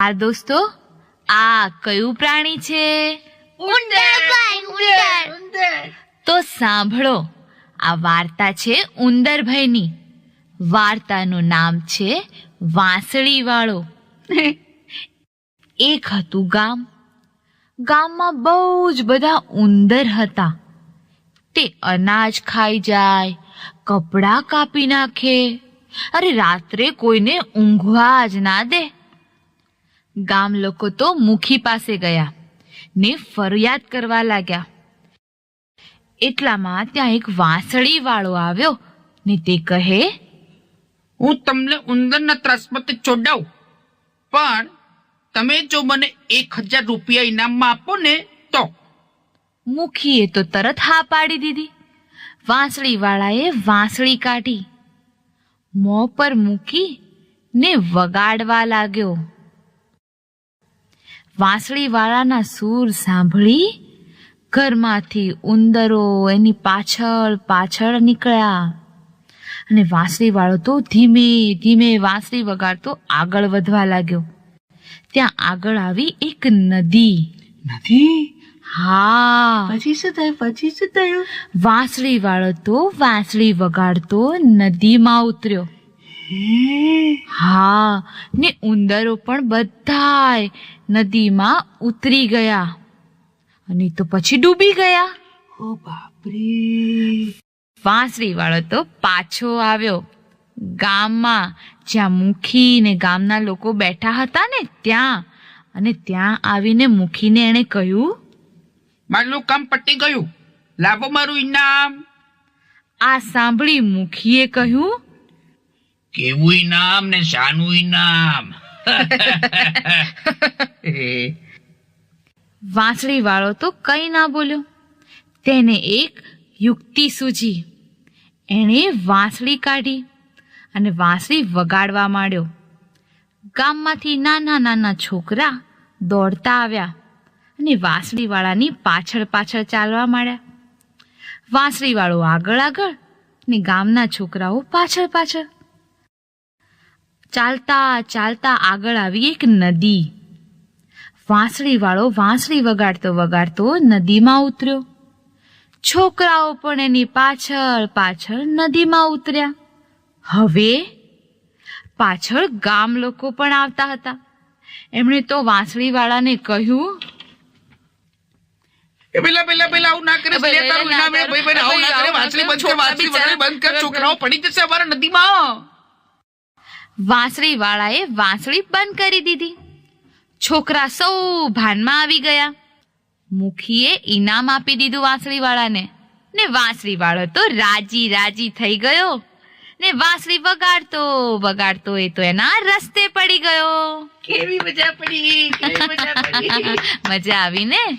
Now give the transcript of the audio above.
આ દોસ્તો આ કયું પ્રાણી છે? તો સાંભળો આ વાર્તા છે ઉંદરભાઈની વાર્તાનું નામ છે વાંસળી વાળો એક હતું ગામ. ગામમાં બહુ જ બધા ઉંદર હતા. તે અનાજ ખાઈ જાય કપડાં કાપી નાખે અરે રાત્રે કોઈને ઊંઘવા જ ના દે. ગામ લોકો તો મુખી પાસે ગયા ને ફરિયાદ કરવા લાગ્યા. એટલામાં ત્યાં એક વાંસળી વાળો આવ્યો ને તે કહે હું તમને ઉંદરના ત્રાસમાંથી છોડાવું પણ તમે જો મને એક હજાર રૂપિયા ઇનામમાં આપો ને તો. મુખીએ તો તરત હા પાડી દીધી. વાંસળી વાળાએ વાંસળી કાઢી મોં પર મૂકી ને વગાડવા લાગ્યો. વાંસળી વાળાના સૂર સાંભળી ઘરમાંથી ઉંદરો એની પાછળ પાછળ નીકળ્યા. અને વાંસળી વાળો તો ધીમે ધીમે વાંસળી વગાડતો આગળ વધવા લાગ્યો. ત્યાં આગળ આવી એક નદી. નદી? હા. પછી શું થયું? પછી શું થયું? વાંસળી વાળો તો વાંસળી વગાડતો નદીમાં ઉતર્યો. હા ને ઉંદરો પણ બધાય નદીમાં ઉતરી ગયા. અને તો પછી ડૂબી ગયા. ઓ બાપરે. વાંસળી વાળો તો પાછો આવ્યો. ગામમાં જ્યાં મુખી ને ગામના લોકો બેઠા હતા ને ત્યાં અને ત્યાં આવીને મુખીને એણે કહ્યું મારું કામ પટી ગયું. લાવો મારું ઇનામ આ સાંભળી મુખીએ કહ્યું કેવું નામ ને શાનું નામ? વાંસળી વાળો તો કંઈ ના બોલ્યો. તેને એક યુક્તિ સૂજી. એણે વાંસળી કાઢી અને વાંસળી વગાડવા માંડ્યો. ગામમાંથી નાના નાના છોકરા દોડતા આવ્યા અને વાંસળીવાળાની પાછળ પાછળ ચાલવા માંડ્યા. વાંસળીવાળો આગળ આગળ ને ગામના છોકરાઓ પાછળ પાછળ ચાલતા ચાલતા આગળ આવી એક નદી. વાંસળી વાળો વાંસળી વગાડતો વગાડતો નદીમાં ઉતર્યો. છોકરાઓ પણ એની પાછળ પાછળ નદીમાં ઉતર્યા. હવે પાછળ ગામ લોકો પણ આવતા હતા. એમણે તો વાંસળી વાળાને કહ્યું એ પેલા પેલા પેલા આવું ના કરે ભાઈ, તારું ઇનામ ભાઈ ભાઈ આવું ના કરે વાંસળી બંધ કર કર. વાંસળી બંધ કર છોકરાઓ પડી જશે અમારા નદીમાં. વાંસળી વાળાએ વાંસળી બંધ કરી દીધી. છોકરા સૌ ભાનમાં આવી ગયા. મુખીએ ઇનામ આપી દીધું વાંસળી વાળાને ને વાંસળી વાળો તો રાજી રાજી થઈ ગયો. ને વાંસળી વગાડતો વગાડતો એ તો એના રસ્તે પડી ગયો. કેવી મજા પડી મજા આવી ને.